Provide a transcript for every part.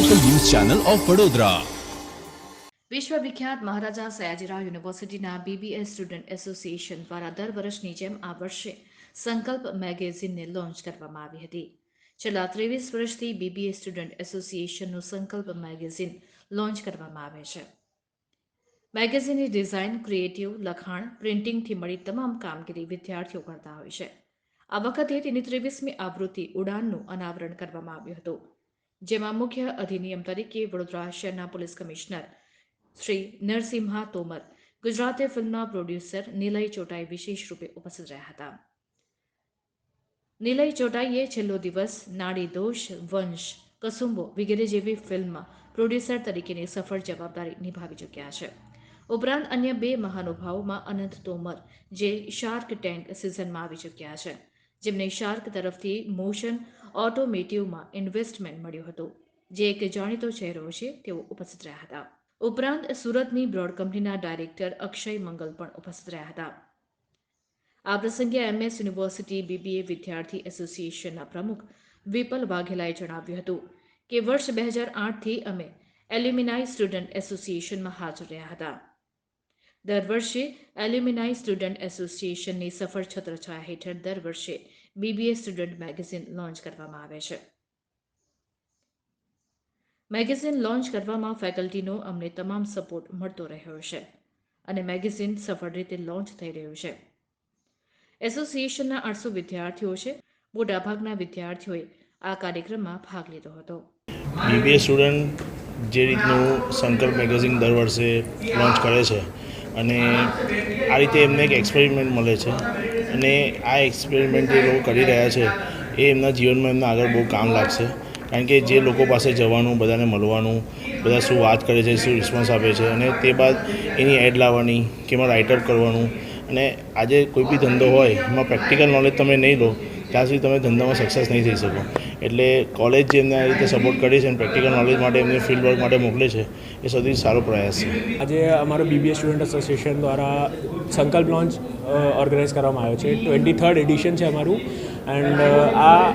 Channel of Vadodara વિશ્વવિખ્યાત મહારાજા સયાજીરાવ યુનિવર્સિટીના BBS student association દ્વારા દર વર્ષની જેમ આ વર્ષે સંકલ્પ મેગેઝિનને લોન્ચ કરવામાં આવી હતી. છેલ્લા ત્રેવીસ વર્ષથી બીબીએ સ્ટુડન્ટ એસોસિએશનનું સંકલ્પ મેગેઝિન લોન્ચ કરવામાં આવે છે. મેગેઝિનની ડિઝાઇન ક્રિએટિવ લખાણ, પ્રિન્ટિંગથી મળી તમામ કામગીરી વિદ્યાર્થીઓ કરતા હોય છે. આ વખતે તેની ત્રેવીસમી આવૃત્તિ ઉડાનનું અનાવરણ કરવામાં આવ્યું હતું. જેમાં મુખ્ય અધિનિયમ તરીકે વડોદરા શહેરના પોલીસ કમિશનર શ્રી નરસિંહા તોમર, ગુજરાતી ફિલ્મના પ્રોડ્યુસર નિલય ચોટાઈ વિશેષ રૂપે ઉપસ્થિત રહ્યા હતા. નિલય ચોટાઈએ છેલ્લો દિવસ નાડી દોષ, વંશ, કસુંબો વગેરે જેવી ફિલ્મમાં પ્રોડ્યુસર તરીકેની સફળ જવાબદારી નિભાવી ચૂક્યા છે. ઉપરાંત અન્ય બે મહાનુભાવોમાં અનંત તોમર, જે શાર્ક ટેન્ક સિઝનમાં આવી ચૂક્યા છે. જેમને શાર્ક તરફથી મોશન ઓટોમેટિવમાં ઇન્વેસ્ટમેન્ટ મળ્યું હતું. જે એક જાણીતો ચહેરો છે, તેઓ ઉપસ્થિત રહ્યા હતા. ઉપરાંત સુરતની બ્રોડ કંપનીના ડાયરેક્ટર અક્ષય મંગલ પણ ઉપસ્થિત રહ્યા હતા. આ પ્રસંગે એમએસ યુનિવર્સિટી બીબીએ વિદ્યાર્થી એસોસિએશનના પ્રમુખ વિપલ વાઘેલાએ જણાવ્યું હતું કે વર્ષ બે હજાર આઠથી અમે એલ્યુમિનાઈ સ્ટુડન્ટ એસોસિએશનમાં હાજર રહ્યા હતા. દર વર્ષે એલ્યુમિનાઈ સ્ટુડન્ટ એસોસિએશનની સફળ છત્રછાયા હેઠળ દર વર્ષે બીબીએ સ્ટુડન્ટ મેગેઝિન લોન્ચ કરવામાં આવે છે. મેગેઝિન લોન્ચ કરવામાં ફેકલ્ટીનો અમને તમામ સપોર્ટ મળતો રહ્યો છે અને મેગેઝિન સફળ રીતે લોન્ચ થઈ રહ્યું છે. એસોસિએશનના આઠસો વિદ્યાર્થીઓ છે. મોટાભાગના વિદ્યાર્થીઓએ આ કાર્યક્રમમાં ભાગ લીધો હતો. બીબીએ સ્ટુડન્ટ જે રીતનું શંકર મેગેઝિન દર વર્ષે લોન્ચ કરે છે અને આ રીતે એમને એક એક્સપેરિમેન્ટ મળે છે. અને આ એક્સપેરિમેન્ટ એ લોકો કરી રહ્યા છે, એ એમના જીવનમાં એમને આગળ બહુ કામ લાગશે. કારણ કે જે લોકો પાસે જવાનું, બધાને મળવાનું, બધા શું વાત કરે છે, શું રિસ્પોન્સ આપે છે અને તે બાદ એની એડ લાવવાની કે એમાં રાઇટઅપ કરવાનું. અને આજે કોઈ બી ધંધો હોય, એમાં પ્રેક્ટિકલ નોલેજ તમે નહીં લો, ત્યાં સુધી તમે ધંધામાં સક્સેસ નહીં થઈ શકો. એટલે કોલેજ જે એમને રીતે સપોર્ટ કરી છે અને પ્રેક્ટિકલ નોલેજ માટે એમને ફિલ્ડ વર્ક માટે મોકલે છે, એ સૌથી સારો પ્રયાસ છે. આજે અમારો બીબીએ સ્ટુડન્ટ એસોસિએશન દ્વારા સંકલ્પ લોન્ચ ઓર્ગેનાઇઝ કરવામાં આવ્યો છે. ટ્વેન્ટી થર્ડ એડિશન છે અમારું. એન્ડ આ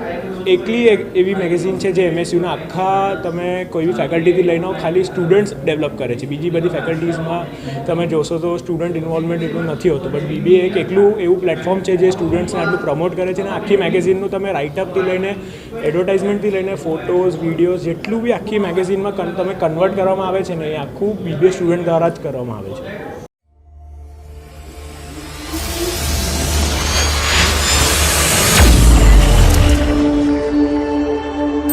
એકલી એક એવી મેગેઝિન છે જે એમએસયુના આખા તમે કોઈ બી ફેકલ્ટીથી લઈને ખાલી સ્ટુડન્ટ્સ ડેવલપ કરે છે. બીજી બધી ફેકલ્ટીઝમાં તમે જોશો તો સ્ટુડન્ટ ઇન્વોલ્વમેન્ટ એટલું નથી હોતું. બટ બીબીએ એક એકલું એવું પ્લેટફોર્મ છે જે સ્ટુડન્ટ્સને આટલું પ્રમોટ કરે છે અને આખી મેગેઝિનનું તમે રાઇટઅપથી લઈને એડવર્ટાઇઝમેન્ટથી લઈને ફોટોઝ, વિડીયોઝ, જેટલું બી આખી મેગેઝિનમાં તમે કન્વર્ટ કરવામાં આવે છે ને, એ આખું બીબીએ સ્ટુડન્ટ દ્વારા જ કરવામાં આવે છે.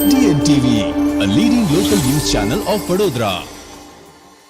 DNTV a leading local news channel of Vadodara